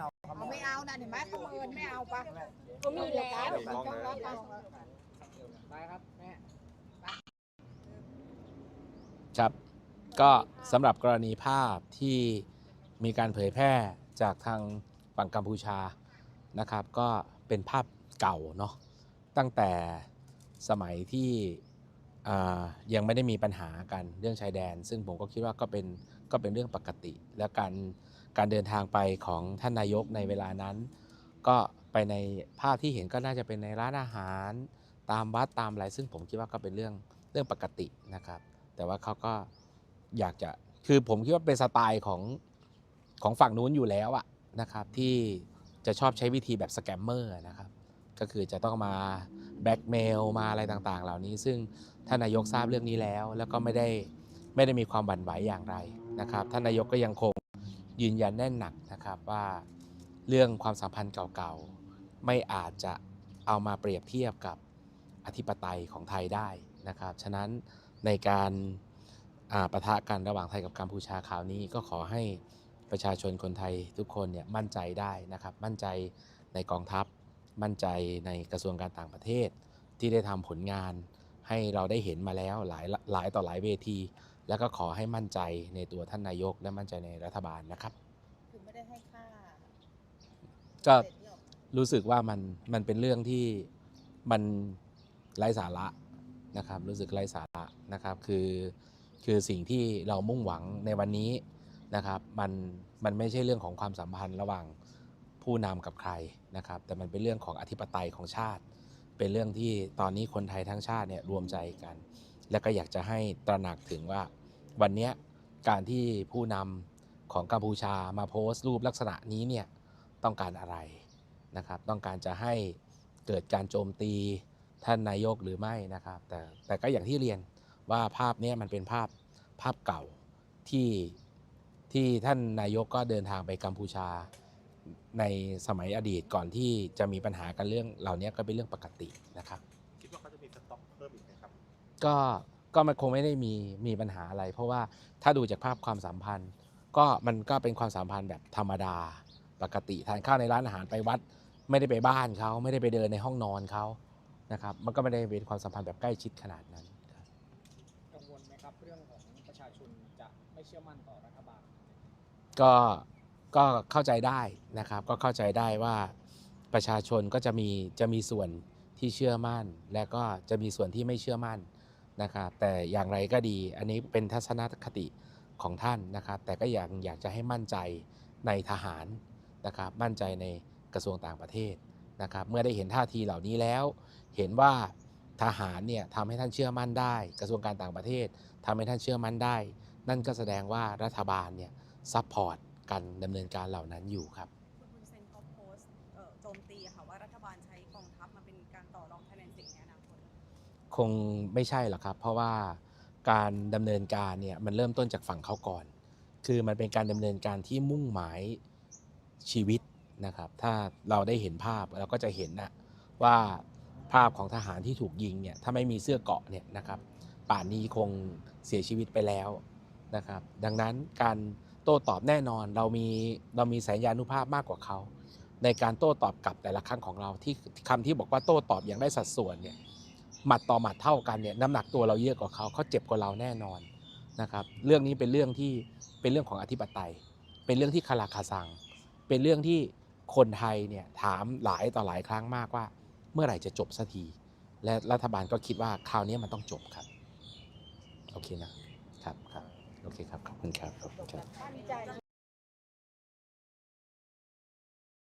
เอาเอาไม่เอานะเห็นไหมเขาเมินไม่เอาปะก็มีแล้วต้องรับเอาไปครับแม่ครับ ก็สำหรับกรณีภาพที่มีการเผยแพร่จากทางฝั่งกัมพูชานะครับ ก็เป็นภาพเก่าเนาะตั้งแต่สมัยที่ยังไม่ได้มีปัญหากันเรื่องชายแดน ซึ่งผมก็คิดว่าก็เป็นก็เป็นเรื่องปกติ และการ การเดินทางไปของท่านนายกในเวลานั้น ก็ไปในภาพที่เห็นก็น่าจะเป็นในร้านอาหาร ตามวัดตามอะไรซึ่งผมคิดว่าก็เป็นเรื่องเรื่องปกตินะครับ แต่ว่าเขาก็อยากจะคือผมคิดว่าเป็นสไตล์ของของฝั่งนู้นอยู่แล้วอะนะครับที่จะชอบใช้วิธีแบบสแกมเมอร์นะครับ ก็คือจะต้องมาแบล็กเมลมาอะไรต่างๆ เหล่านี้ ซึ่งท่านนายกทราบเรื่องนี้แล้ว แล้วก็ไม่ได้ไม่ได้มีความบั่นไหวอย่างไรนะครับ ท่านนายกก็ยังคง ยืนยันแน่นหนักนะครับว่าเรื่องความสัมพันธ์เก่าๆ ไม่อาจจะเอามาเปรียบเทียบกับอธิปไตยของไทยได้นะครับ ฉะนั้นในการอ่าปะทะกันระหว่างไทยกับกัมพูชาคราวนี้ก็ขอให้ประชาชนคนไทยทุกคนเนี่ยมั่นใจได้นะครับ มั่นใจในกองทัพ มั่นใจในกระทรวงการต่างประเทศที่ได้ทำผลงานให้เราได้เห็นมาแล้วหลายหลายต่อหลายเวที แล้วก็ขอให้มั่นใจในตัวท่านนายกและมั่นใจในรัฐบาลนะครับ คือไม่ได้ให้ค่าก็เสร็จหรอกรู้สึกว่ามันมันเป็นเรื่องที่มันไร้สาระนะครับ รู้สึกไร้สาระนะครับ คือคือสิ่งที่เรามุ่งหวังในวันนี้นะครับมันมันไม่ใช่เรื่องของความสัมพันธ์ระหว่างผู้นำกับใครนะครับ แต่มันเป็นเรื่องของอธิปไตยของชาติ เป็นเรื่องที่ตอนนี้คนไทยทั้งชาติเนี่ยรวมใจกัน แล้วก็อยากจะให้ตระหนักถึงว่า วันเนี้ยการที่ผู้นำของกัมพูชามาโพสต์รูปลักษณะนี้เนี่ยต้องการอะไรนะครับ ต้องการจะให้เกิดการโจมตีท่านนายกหรือไม่นะครับ แต่แต่ก็อย่างที่เรียนว่าภาพเนี้ยมันเป็นภาพภาพเก่าที่ที่ท่านนายกก็เดินทางไปกัมพูชาในสมัยอดีตก่อนที่จะมีปัญหากันเรื่องเหล่านี้ก็เป็นเรื่องปกตินะครับ คิดว่าเขาจะมีสต็อกเพิ่มอีกไหมครับ ก็ ก็มันคงไม่ได้มีมีปัญหาอะไร เพราะว่าถ้าดูจากภาพความสัมพันธ์ ก็มันก็เป็นความสัมพันธ์แบบธรรมดา ปกติทานข้าวในร้านอาหารไปวัด ไม่ได้ไปบ้านเขาไม่ได้ไปเดินในห้องนอนเขานะครับ มันก็ไม่ได้เป็นความสัมพันธ์แบบใกล้ชิดขนาดนั้นกังวลไหมครับเรื่องของประชาชนจะไม่เชื่อมั่นต่อรัฐบาลก็ก็เข้าใจได้นะครับ ก็เข้าใจได้ว่าประชาชนก็จะมีจะมีส่วนที่เชื่อมั่น และก็จะมีส่วนที่ไม่เชื่อมั่น นะครับแต่อย่างไรก็ดีอันนี้เป็นทัศนคติของท่านนะครับ แต่ก็ยังอยากจะให้มั่นใจในทหารนะครับมั่นใจในกระทรวงต่างประเทศนะครับ เมื่อได้เห็นท่าทีเหล่านี้แล้ว เห็นว่าทหารเนี่ยทำให้ท่านเชื่อมั่นได้ กระทรวงการต่างประเทศทำให้ท่านเชื่อมั่นได้ นั่นก็แสดงว่ารัฐบาลเนี่ยซัพพอร์ตการดำเนินการเหล่านั้นอยู่ครับคุณเซนเขาโพสต์โจมตีค่ะว่ารัฐบาลใช้กองทัพมาเป็นการต่อรองคะแนนเสียงในอนาคต คงไม่ใช่หรอกครับ เพราะว่าการดำเนินการเนี่ยมันเริ่มต้นจากฝั่งเขาก่อน คือมันเป็นการดำเนินการที่มุ่งหมายชีวิตนะครับ ถ้าเราได้เห็นภาพเราก็จะเห็นนะว่าภาพของทหารที่ถูกยิงเนี่ยถ้าไม่มีเสื้อเกาะเนี่ยนะครับ ป่านนี้คงเสียชีวิตไปแล้วนะครับ ดังนั้นการโต้ตอบแน่นอนเรามีเรามีสัญญานุภาพมากกว่าเขาในการโต้ตอบกลับแต่ละครั้งของเราที่คำที่บอกว่าโต้ตอบอย่างได้สัดส่วนเนี่ย หมัดต่อหมัดเท่ากันเนี่ยน้ำหนักตัวเราเยอะกว่าเขาเขาเจ็บกว่าเราแน่นอนนะครับ เรื่องนี้เป็นเรื่องที่เป็นเรื่องของอธิปไตย เป็นเรื่องที่คาราคาซัง เป็นเรื่องที่คนไทยเนี่ยถามหลายต่อหลายครั้งมากว่า เมื่อไหร่จะจบสักที และรัฐบาลก็คิดว่าคราวนี้มันต้องจบครับ โอเคนะครับครับโอเคครับขอบคุณครับขอบคุณครับ